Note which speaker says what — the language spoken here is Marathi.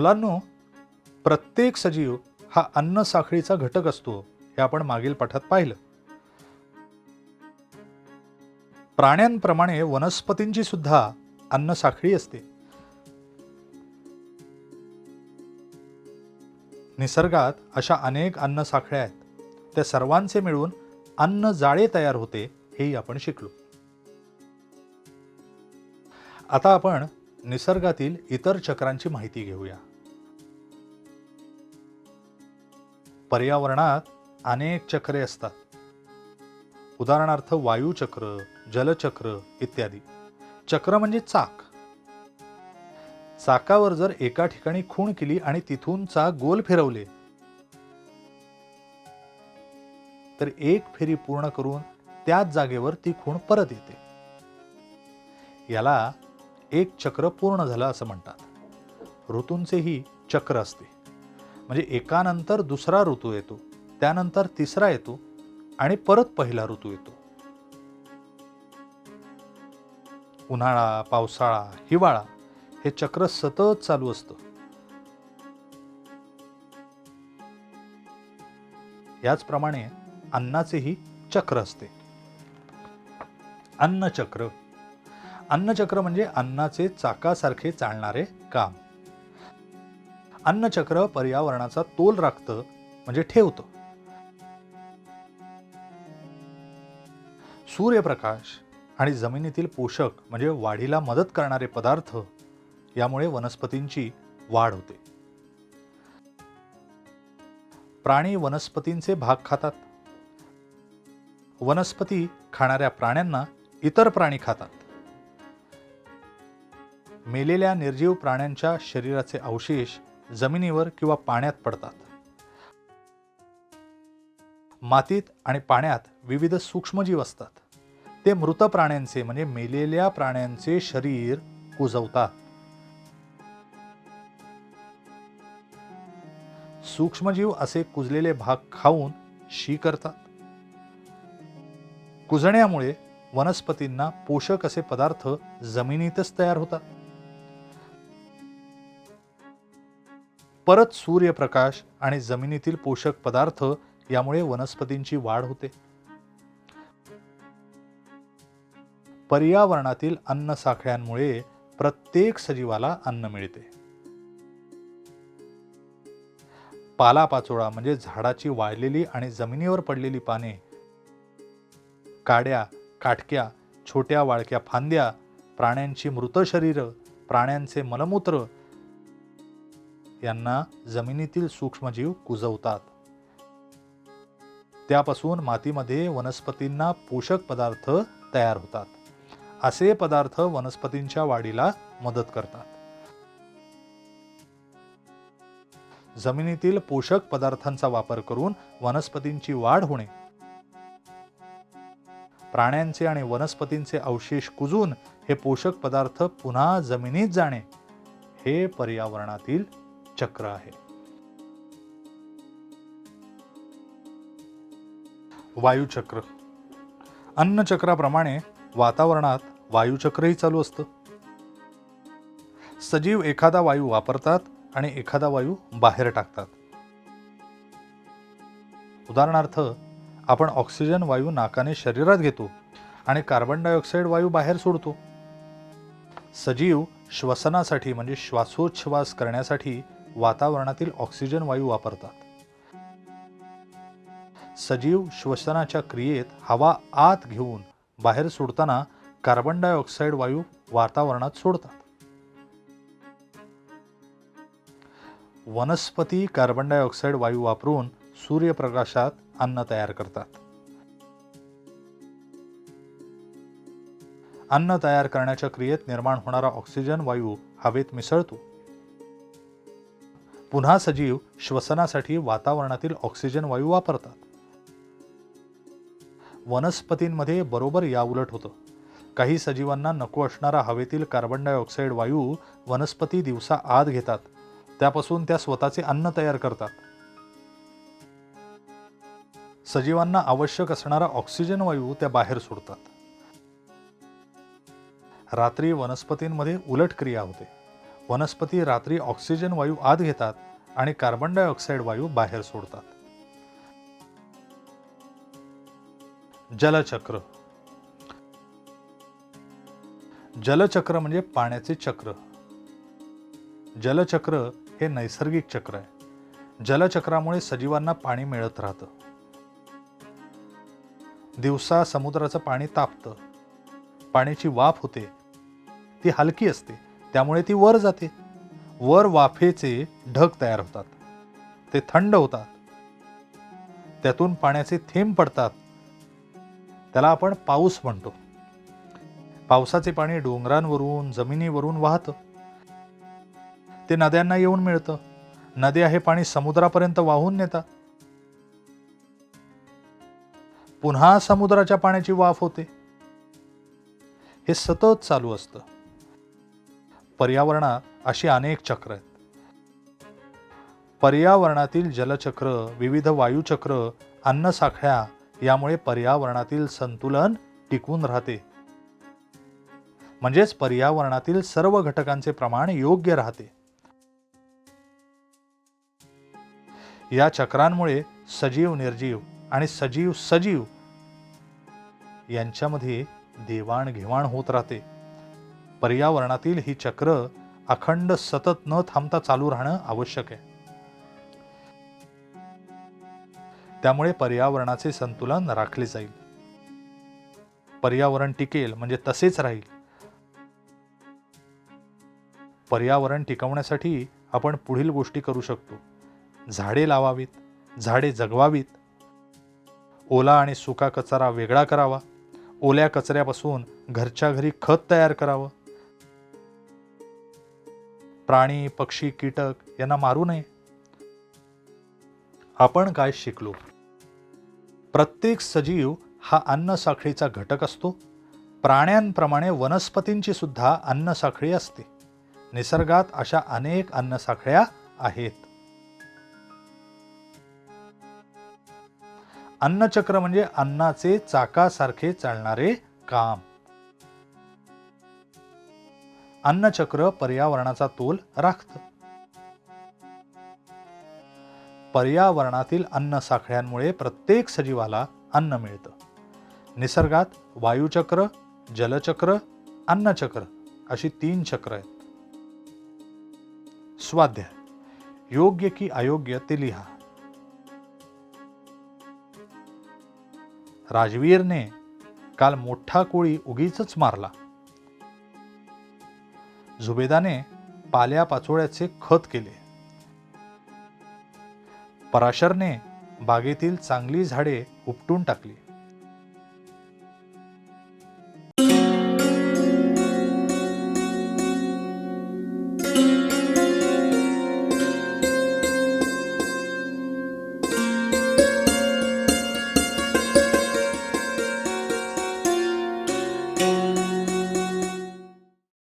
Speaker 1: मुलांनो प्रत्येक सजीव हा अन्न साखळीचा घटक असतो हे आपण मागील पाठात पाहिलं. प्राण्यांप्रमाणे वनस्पतींची सुद्धा अन्न साखळी असते. निसर्गात अशा अनेक अन्न साखळ्या आहेत. त्या सर्वांचे मिळून अन्न जाळे तयार होते हेही आपण शिकलो. आता आपण निसर्गातील इतर चक्रांची माहिती घेऊया. पर्यावरणात अनेक चक्रे असतात. उदाहरणार्थ वायुचक्र जलचक्र इत्यादी. चक्र म्हणजे चाक. चाकावर जर एका ठिकाणी खूण केली आणि तिथून चाक गोल फिरवले तर एक फेरी पूर्ण करून त्याच जागेवर ती खूण परत येते. याला एक चक्र पूर्ण झालं असं म्हणतात. ऋतूंचेही चक्र असते. म्हणजे एकानंतर दुसरा ऋतू येतो त्यानंतर तिसरा येतो आणि परत पहिला ऋतू येतो. उन्हाळा पावसाळा हिवाळा हे चक्र सतत चालू असतं. याचप्रमाणे अन्नाचेही चक्र असते. अन्नचक्र. अन्नचक्र म्हणजे अन्नाचे चाकासारखे चालणारे काम. अन्नचक्र पर्यावरणाचा तोल राखतं म्हणजे ठेवतं. सूर्यप्रकाश आणि जमिनीतील पोषक म्हणजे वाढीला मदत करणारे पदार्थ यामुळे वनस्पतींची वाढ होते. प्राणी वनस्पतींचे भाग खातात. वनस्पती खाणाऱ्या प्राण्यांना इतर प्राणी खातात. मेलेल्या निर्जीव प्राण्यांच्या शरीराचे अवशेष जमिनीवर किंवा पाण्यात पडतात. मातीत आणि पाण्यात विविध सूक्ष्मजीव असतात. ते मृत प्राण्यांचे म्हणजे मेलेल्या प्राण्यांचे शरीर कुजवतात. सूक्ष्मजीव असे कुजलेले भाग खाऊन शी करतात. कुजण्यामुळे वनस्पतींना पोषक असे पदार्थ जमिनीतच तयार होतात. परत सूर्यप्रकाश आणि जमिनीतील पोषक पदार्थ यामुळे वनस्पतींची वाढ होते. पर्यावरणातील अन्न साखळ्यांमुळे प्रत्येक सजीवाला अन्न मिळते. पालापाचोळा म्हणजे झाडाची वाळलेली आणि जमिनीवर पडलेली पाने काड्या काटक्या छोट्या वाळक्या फांद्या प्राण्यांची मृत शरीरं प्राण्यांचे मलमूत्र यांना जमिनीतील सूक्ष्मजीव कुजवतात. त्यापासून मातीमध्ये वनस्पतींना पोषक पदार्थ तयार होतात. असे पदार्थ वनस्पतींच्या वाढीला मदत करतात. जमिनीतील पोषक पदार्थांचा वापर करून वनस्पतींची वाढ होणे. प्राण्यांचे आणि वनस्पतींचे अवशेष कुजून हे पोषक पदार्थ पुन्हा जमिनीत जाणे हे पर्यावरणातील चक्र आहे. वायुचक्र अन्नचक्राप्रमाणे वातावरणात वायुचक्रही चालू असतं. सजीव एखादा वायू वापरतात आणि एखादा वायू बाहेर टाकतात. उदाहरणार्थ आपण ऑक्सिजन वायू नाकाने शरीरात घेतो आणि कार्बन डायऑक्साईड वायू बाहेर सोडतो. सजीव श्वसनासाठी म्हणजे श्वासोच्छ्वास करण्यासाठी वातावरणातील ऑक्सिजन वायू वापरतात. सजीव श्वसनाच्या क्रियेत हवा आत घेऊन बाहेर सोडताना कार्बन डायऑक्साईड वायू वातावरणात सोडतात. वनस्पती कार्बन डायऑक्साईड वायू वापरून सूर्यप्रकाशात अन्न तयार करतात. अन्न तयार करण्याच्या क्रियेत निर्माण होणारा ऑक्सिजन वायू हवेत मिसळतो. पुन्हा सजीव श्वसनासाठी वातावरणातील ऑक्सिजन वायू वापरतात. वनस्पतींमध्ये बरोबर याउलट होतं. काही सजीवांना नको असणारा हवेतील कार्बन डायऑक्साईड वायू वनस्पती दिवसा आत घेतात. त्यापासून त्या स्वतःचे अन्न तयार करतात. सजीवांना आवश्यक असणारा ऑक्सिजन वायू त्या बाहेर सोडतात. रात्री वनस्पतींमध्ये उलट क्रिया होते. वनस्पती रात्री ऑक्सिजन वायू आत घेतात आणि कार्बन डायऑक्साईड वायू बाहेर सोडतात. जलचक्र. जलचक्र म्हणजे पाण्याचे चक्र. जलचक्र हे नैसर्गिक चक्र आहे. जलचक्रामुळे सजीवांना पाणी मिळत राहतं. दिवसा समुद्राचं पाणी तापतं. पाण्याची वाफ होते. ती हलकी असते. त्यामुळे ती वर जाते. वर वाफेचे ढग तयार होतात. ते थंड होतात. त्यातून पाण्याचे थेंब पडतात. त्याला आपण पाऊस म्हणतो. पावसाचे पाणी डोंगरांवरून जमिनीवरून वाहतं. ते नद्यांना येऊन मिळतं. नद्या हे पाणी समुद्रापर्यंत वाहून नेतात. पुन्हा समुद्राच्या पाण्याची वाफ होते. हे सतत चालू असतं. पर्यावरणात अशी अनेक चक्र आहेत. पर्यावरणातील जलचक्र विविध वायुचक्र अन्नसाखळ्या यामुळे पर्यावरणातील संतुलन टिकून राहते. म्हणजेच पर्यावरणातील सर्व घटकांचे प्रमाण योग्य राहते. या चक्रांमुळे सजीव निर्जीव आणि सजीव सजीव यांच्यामध्ये देवाणघेवाण होत राहते. पर्यावरणातील ही चक्र अखंड सतत न थांबता चालू राहणं आवश्यक आहे. त्यामुळे पर्यावरणाचे संतुलन राखले जाईल. पर्यावरण टिकेल म्हणजे तसेच राहील. पर्यावरण टिकवण्यासाठी आपण पुढील गोष्टी करू शकतो. झाडे लावावीत झाडे जगवावीत. ओला आणि सुका कचरा वेगळा करावा. ओल्या कचऱ्यापासून घरच्या घरी खत तयार करावं. प्राणी पक्षी कीटक यांना मारू नये. आपण काय शिकलो? प्रत्येक सजीव हा अन्नसाखळीचा घटक असतो. प्राण्यांप्रमाणे वनस्पतींची सुद्धा अन्नसाखळी असते. निसर्गात अशा अनेक अन्नसाखळ्या आहेत. अन्नचक्र म्हणजे अन्नाचे चाकासारखे चालणारे काम. अन्नचक्र पर्यावरणाचा तोल राखत. पर्यावरणातील अन्न साखळ्यांमुळे प्रत्येक सजीवाला अन्न मिळतं. निसर्गात वायुचक्र जलचक्र अन्नचक्र अशी तीन चक्र आहेत. स्वाध्याय. योग्य की अयोग्य ते लिहा. राजवीरने काल मोठा कोळी उगीच मारला. झुबेदाने पाल्यापाचोळ्याचे खत केले. पराशरने बागेतील चांगली झाडे उपटून टाकली.